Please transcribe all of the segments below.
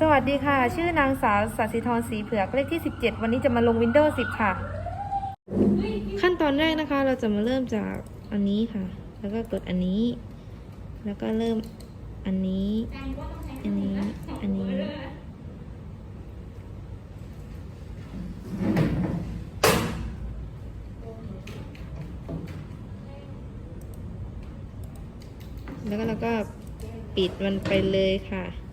สวัสดีค่ะ ชื่อนางสาวสัสิธรสีเผือกเลขที่ 17 วันนี้จะมาลง Windows 10 ค่ะ ขั้นตอนแรกนะคะเราจะมาเริ่มจากอันนี้ค่ะ แล้วก็กดอันนี้ แล้วก็เริ่มอันนี้ อันนี้ อันนี้ แล้วก็เราก็ปิดมันไปเลยค่ะ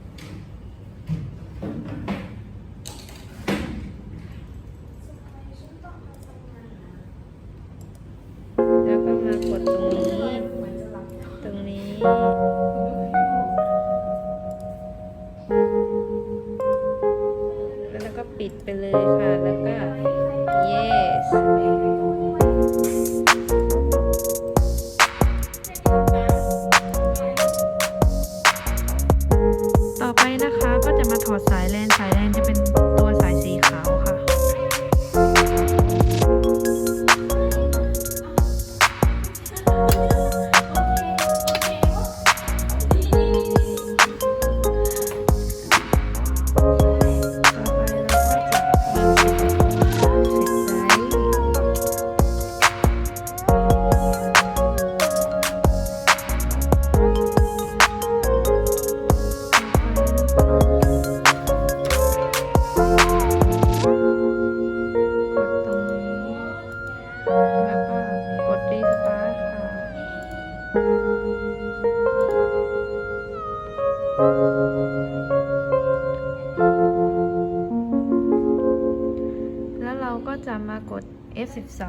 จะมากด F12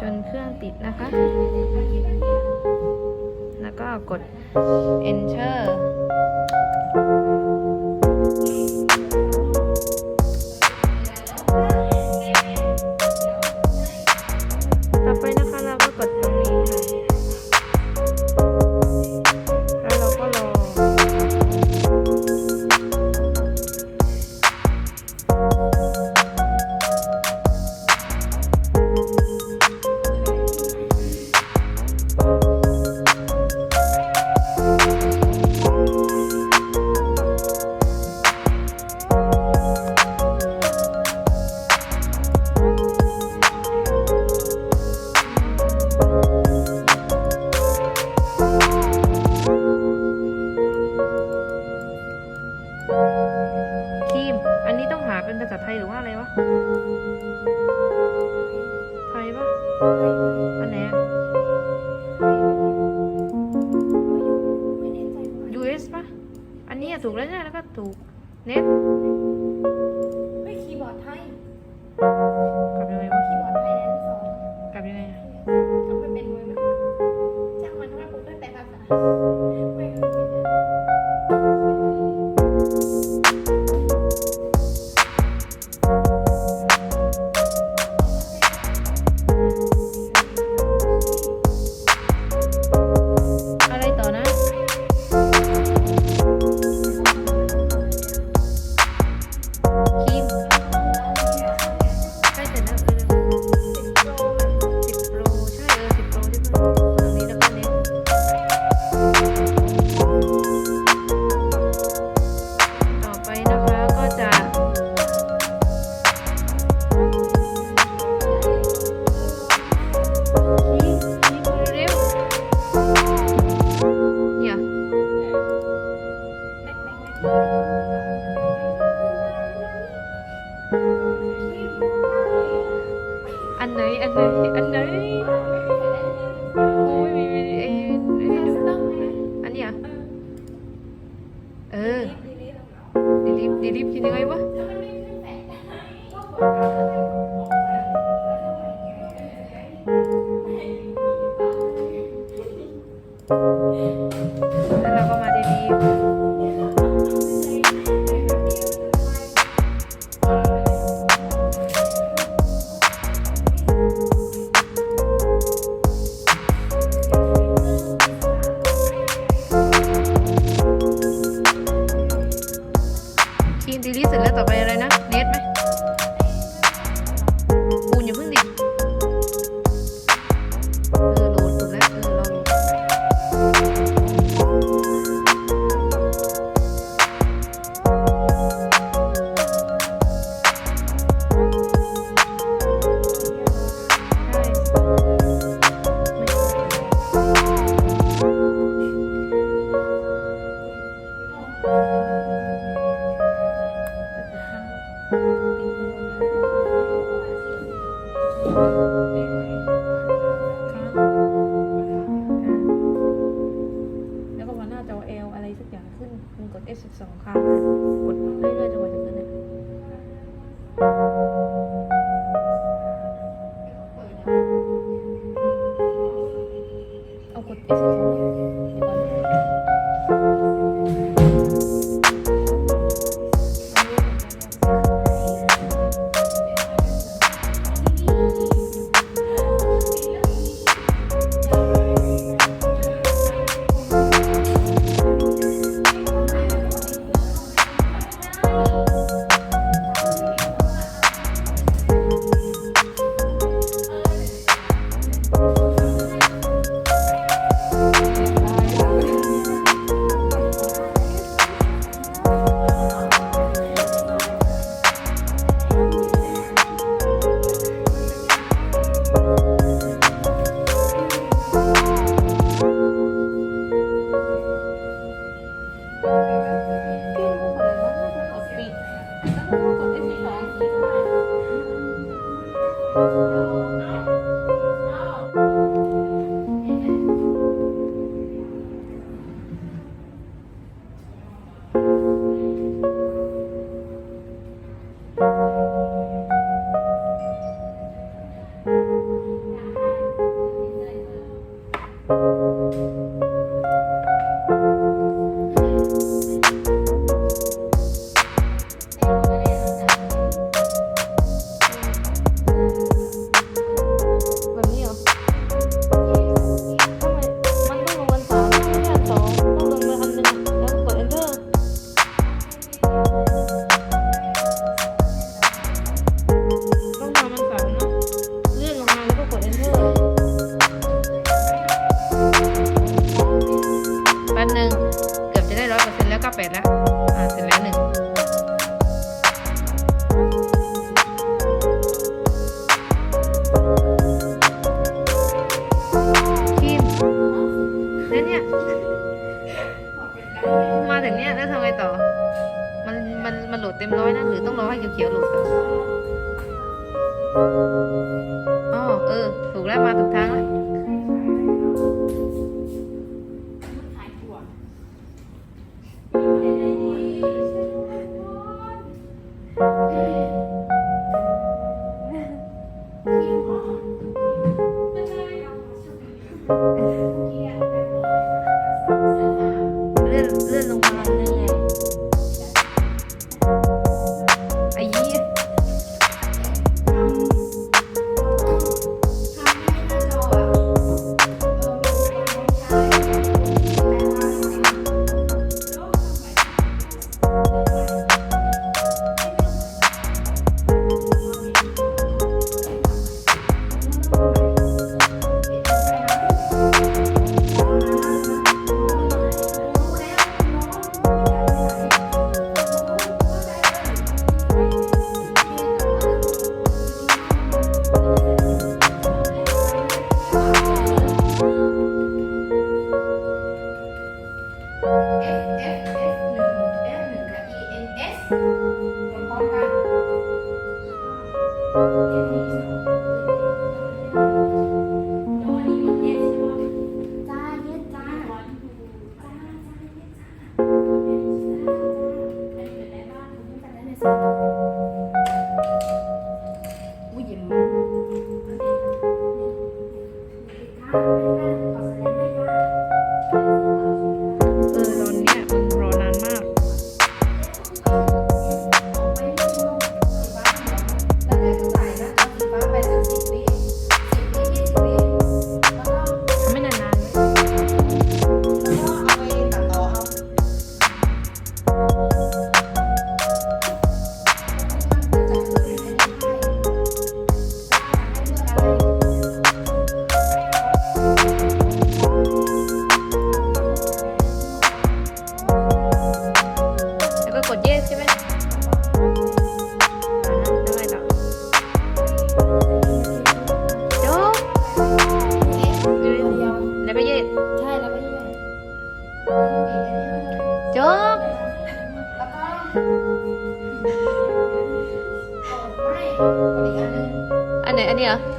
จนเครื่องติดนะคะ แล้วก็กด Enter Yeah. เปแล้วอ่าเสร็จแล้วหนึ่ง Iya.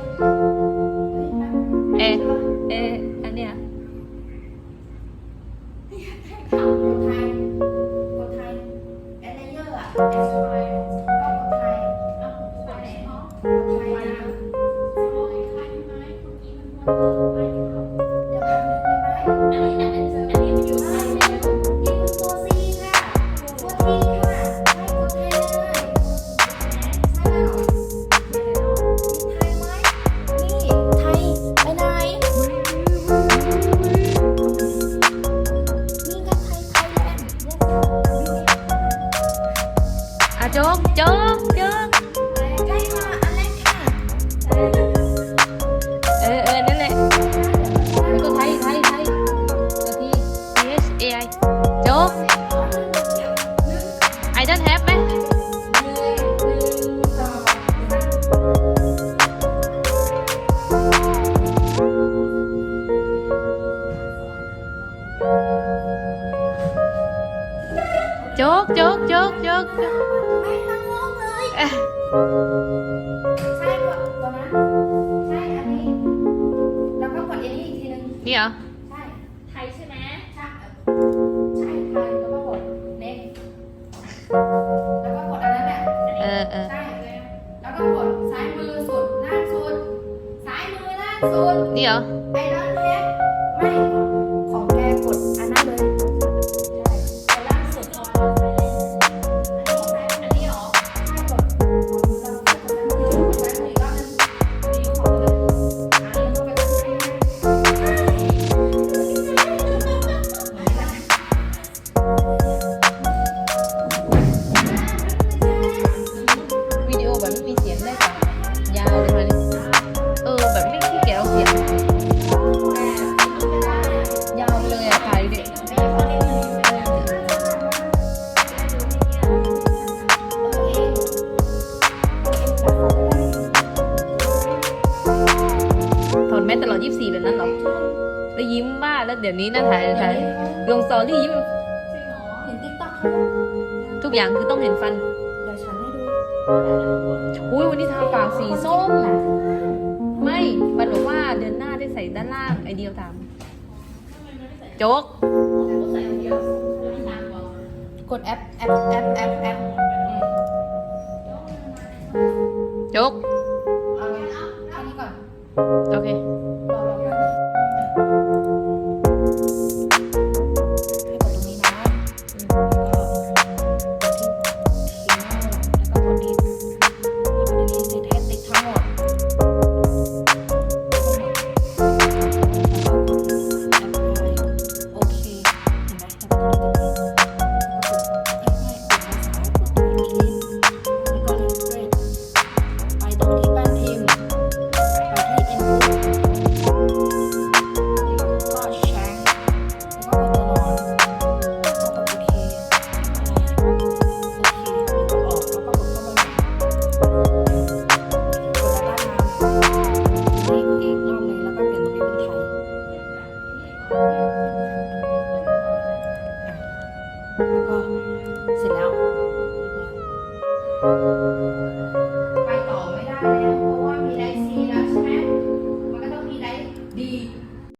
chốt chốt chốt chốt. chốt ใช่กดตัวนั้นใช่อันนี้ แล้วก็กดเอนี่อีกทีนึงนี่เหรอ ใช่ไทยใช่ไหมใช่ใช่ไทยแล้วก็กดเน็กแล้วก็กดอันนั้นแหละอันนี้ใช่แล้วก็กดซ้ายมือสุดล่างสุดซ้ายมือล่างสุด นี่เหรอ มเห็นฟันเดี๋ยวฉันให้ดูอุ้ยวันนี้ทาปากสีส้ม ไม่บันบอกว่าเดือนหน้าได้ใส่ด้านล่างไอเดียวตามโจ๊กกดแอปแอปแอปแอปแอปโจ๊ก